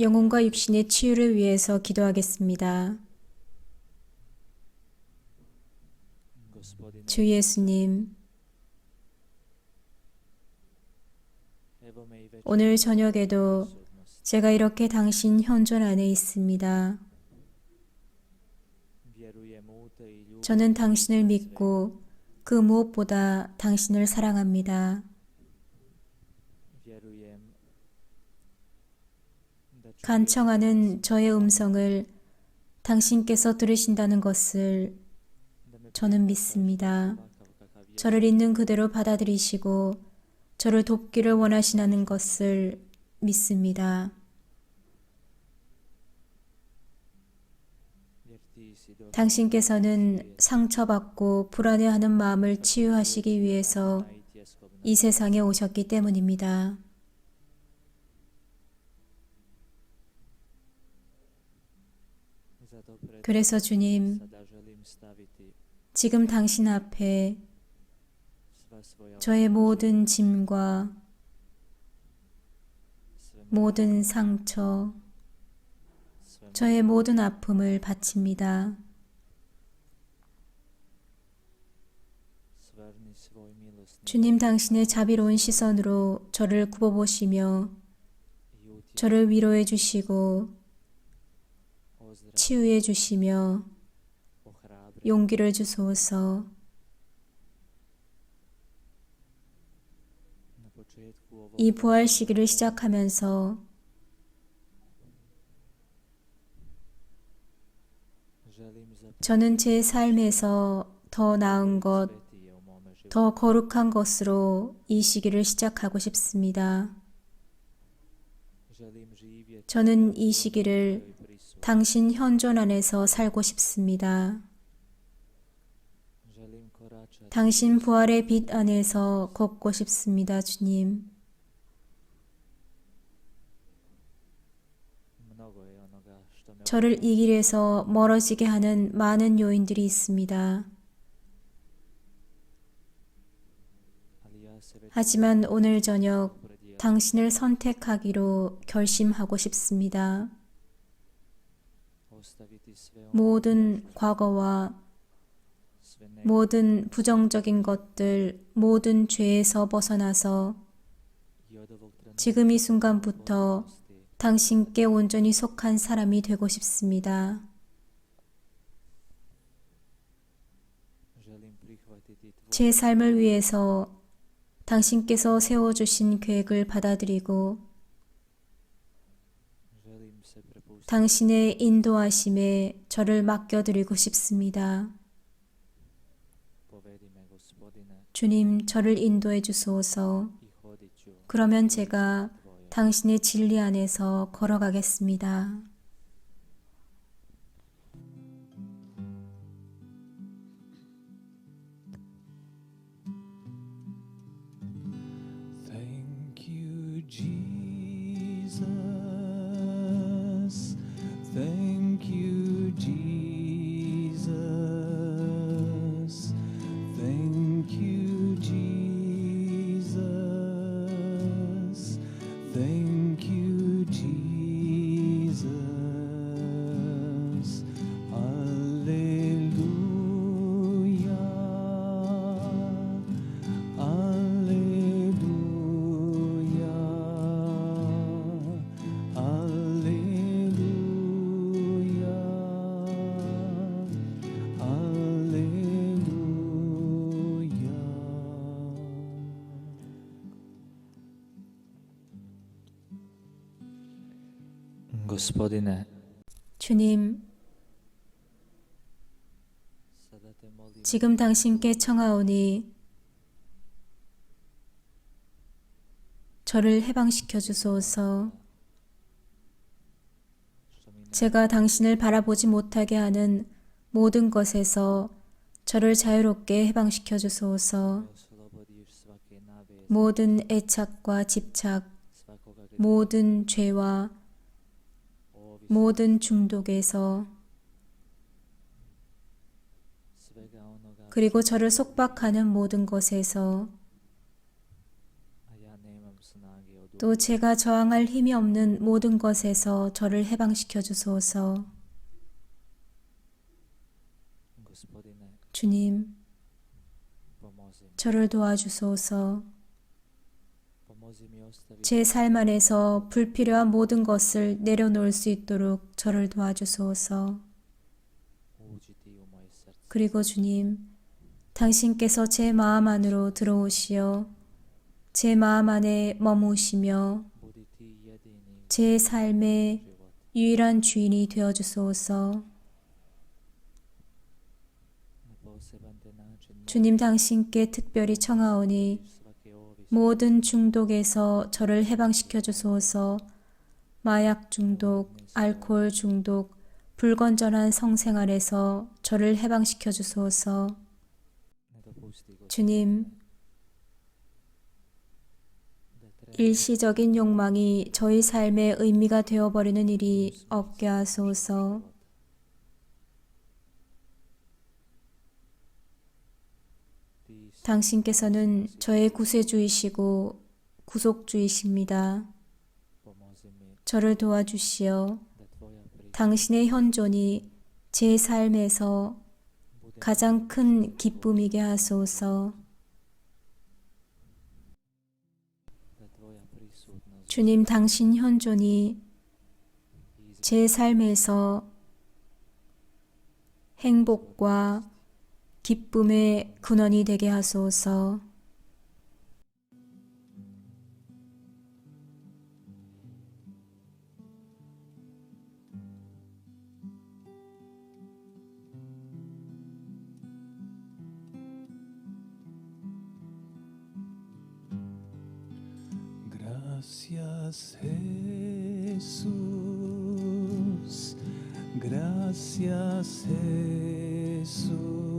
영혼과 육신의 치유를 위해서 기도하겠습니다. 주 예수님, 오늘 저녁에도 제가 이렇게 당신 현존 안에 있습니다. 저는 당신을 믿고 그 무엇보다 당신을 사랑합니다. 간청하는 저의 음성을 당신께서 들으신다는 것을 저는 믿습니다. 저를 있는 그대로 받아들이시고 저를 돕기를 원하시는 것을 믿습니다. 당신께서는 상처받고 불안해하는 마음을 치유하시기 위해서 이 세상에 오셨기 때문입니다. 그래서 주님, 지금 당신 앞에 저의 모든 짐과 모든 상처, 저의 모든 아픔을 바칩니다. 주님 당신의 자비로운 시선으로 저를 굽어보시며 저를 위로해 주시고 치유해 주시며 용기를 주소서 이 부활 시기를 시작하면서 저는 제 삶에서 더 나은 것, 더 거룩한 것으로 이 시기를 시작하고 싶습니다. 저는 이 시기를 당신 현존 안에서 살고 싶습니다. 당신 부활의 빛 안에서 걷고 싶습니다, 주님. 저를 이 길에서 멀어지게 하는 많은 요인들이 있습니다. 하지만 오늘 저녁 당신을 선택하기로 결심하고 싶습니다. 모든 과거와 모든 부정적인 것들, 모든 죄에서 벗어나서 지금 이 순간부터 당신께 온전히 속한 사람이 되고 싶습니다. 제 삶을 위해서 당신께서 세워주신 계획을 받아들이고 당신의 인도하심에 저를 맡겨드리고 싶습니다. 주님, 저를 인도해 주소서. 그러면 제가 당신의 진리 안에서 걸어가겠습니다. Jesus. Gospodine, 주님, 지금 당신께 청하오니 저를 해방시켜 주소서. 제가 당신을 바라보지 못하게 하는 모든 것에서 저를 자유롭게 해방시켜 주소서. 모든 애착과 집착, 모든 죄와 모든 중독에서 그리고 저를 속박하는 모든 것에서 또 제가 저항할 힘이 없는 모든 것에서 저를 해방시켜 주소서. 주님, 저를 도와주소서. 제 삶 안에서 불필요한 모든 것을 내려놓을 수 있도록 저를 도와주소서. 그리고 주님, 당신께서 제 마음 안으로 들어오시어 제 마음 안에 머무시며 제 삶의. 유일한 주인이 되어 주소서. 주님 당신께 특별히 청하오니 모든 중독에서 저를 해방시켜 주소서. 마약 중독, 알코올 중독, 불건전한 성생활에서 저를 해방시켜 주소서. 주님, 일시적인 욕망이 저희 삶의 의미가 되어버리는 일이 없게 하소서. 당신께서는 저의 구세주이시고 구속주이십니다. 저를 도와주시어 당신의 현존이 제 삶에서 가장 큰 기쁨이게 하소서. 주님 당신 현존이 제 삶에서 행복과 기쁨의 근원이 되게 하소서. Gracias Jesús, gracias Jesús,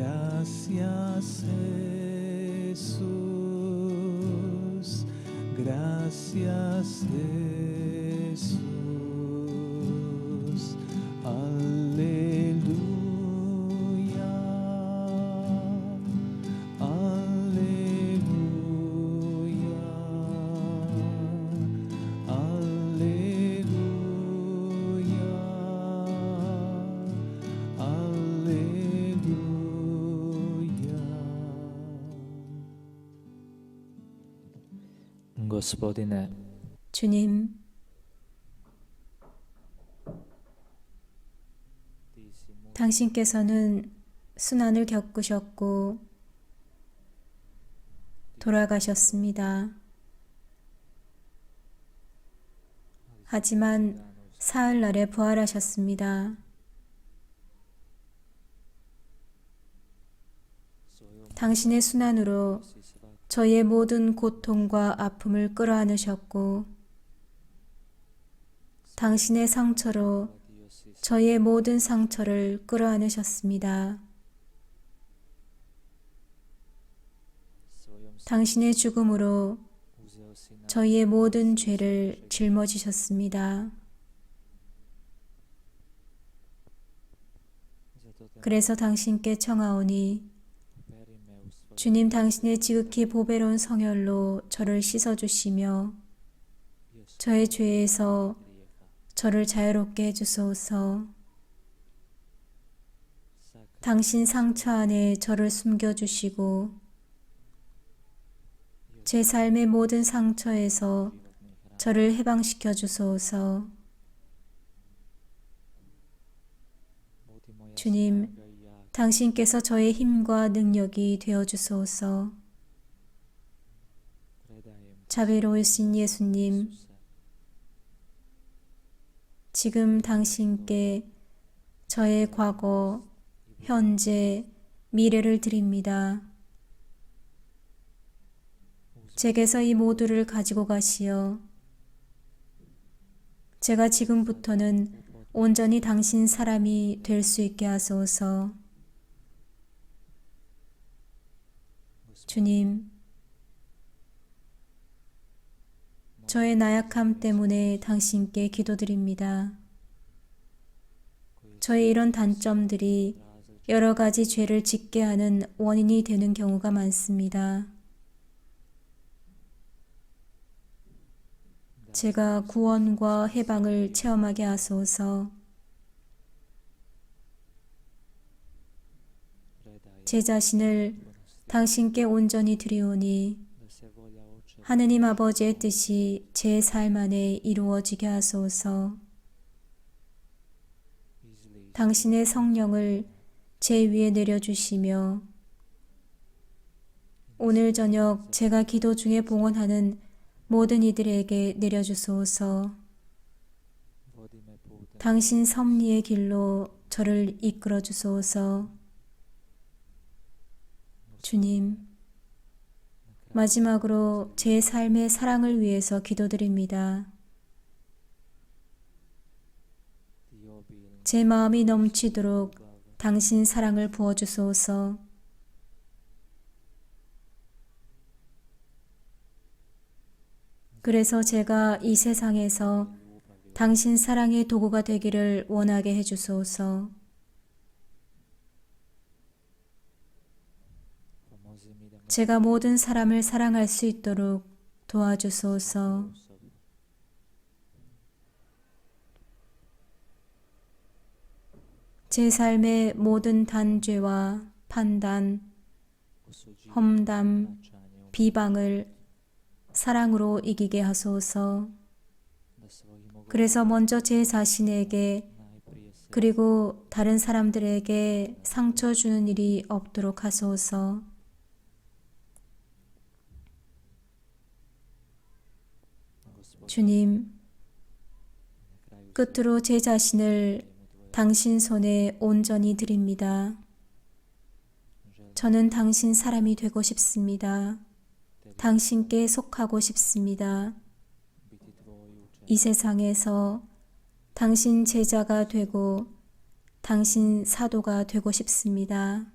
gracias Jesús, gracias Jesús, Gospodine, 주님, 당신께서는 순환을 겪으셨고 돌아가셨습니다. 하지만 사흘날에 부활하셨습니다. 당신의 순환으로 저희의 모든 고통과 아픔을 끌어안으셨고 당신의 상처로 저희의 모든 상처를 끌어안으셨습니다. 당신의 죽음으로 저희의 모든 죄를 짊어지셨습니다. 그래서 당신께 청하오니 주님 당신의 지극히 보배로운 성혈로 저를 씻어주시며 저의 죄에서. 저를 자유롭게 해주소서. 당신 상처 안에 저를 숨겨주시고 제 삶의 모든 상처에서. 저를 해방시켜 주소서. 주님. 당신께서 저의 힘과 능력이 되어 주소서. 자비로우신 예수님. 지금 당신께 저의 과거, 현재, 미래를 드립니다. 제게서 이 모두를 가지고 가시어 제가 지금부터는 온전히 당신 사람이 될 수 있게 하소서. 주님, 저의 나약함 때문에 당신께 기도드립니다. 저의 이런 단점들이 여러 가지 죄를 짓게 하는 원인이 되는 경우가 많습니다. 제가 구원과 해방을 체험하게 하소서. 제 자신을 당신께 온전히 드리오니 하느님 아버지의 뜻이 제 삶 안에 이루어지게 하소서. 당신의 성령을 제 위에 내려주시며 오늘 저녁 제가 기도 중에 봉헌하는 모든 이들에게 내려주소서. 당신 섭리의 길로 저를 이끌어 주소서. 주님, 마지막으로 제 삶의 사랑을 위해서 기도드립니다. 제 마음이 넘치도록 당신 사랑을 부어주소서. 그래서 제가 이 세상에서 당신 사랑의 도구가 되기를 원하게 해주소서. 제가 모든 사람을 사랑할 수 있도록 도와주소서. 제 삶의 모든 단죄와 판단, 험담, 비방을 사랑으로 이기게 하소서. 그래서 먼저 제 자신에게 그리고 다른 사람들에게 상처 주는 일이 없도록 하소서. 주님, 끝으로 제 자신을 당신 손에 온전히 드립니다. 저는 당신 사람이 되고 싶습니다. 당신께 속하고 싶습니다. 이 세상에서 당신 제자가 되고 당신 사도가 되고 싶습니다.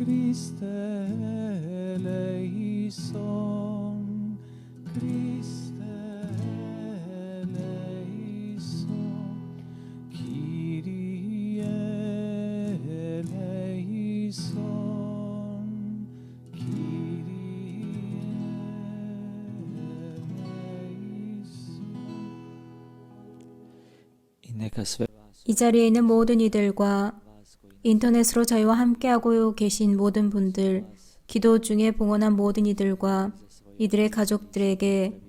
Kyrie eleison, Kyrie eleison. I neka sve vas, 이 자리에 있는 모든 이들과 인터넷으로 저희와 함께하고 계신 모든 분들, 기도 중에 봉헌한 모든 이들과 이들의 가족들에게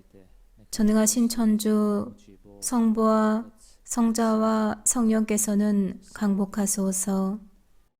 전능하신 천주 성부와 성자와 성령께서는 강복하소서.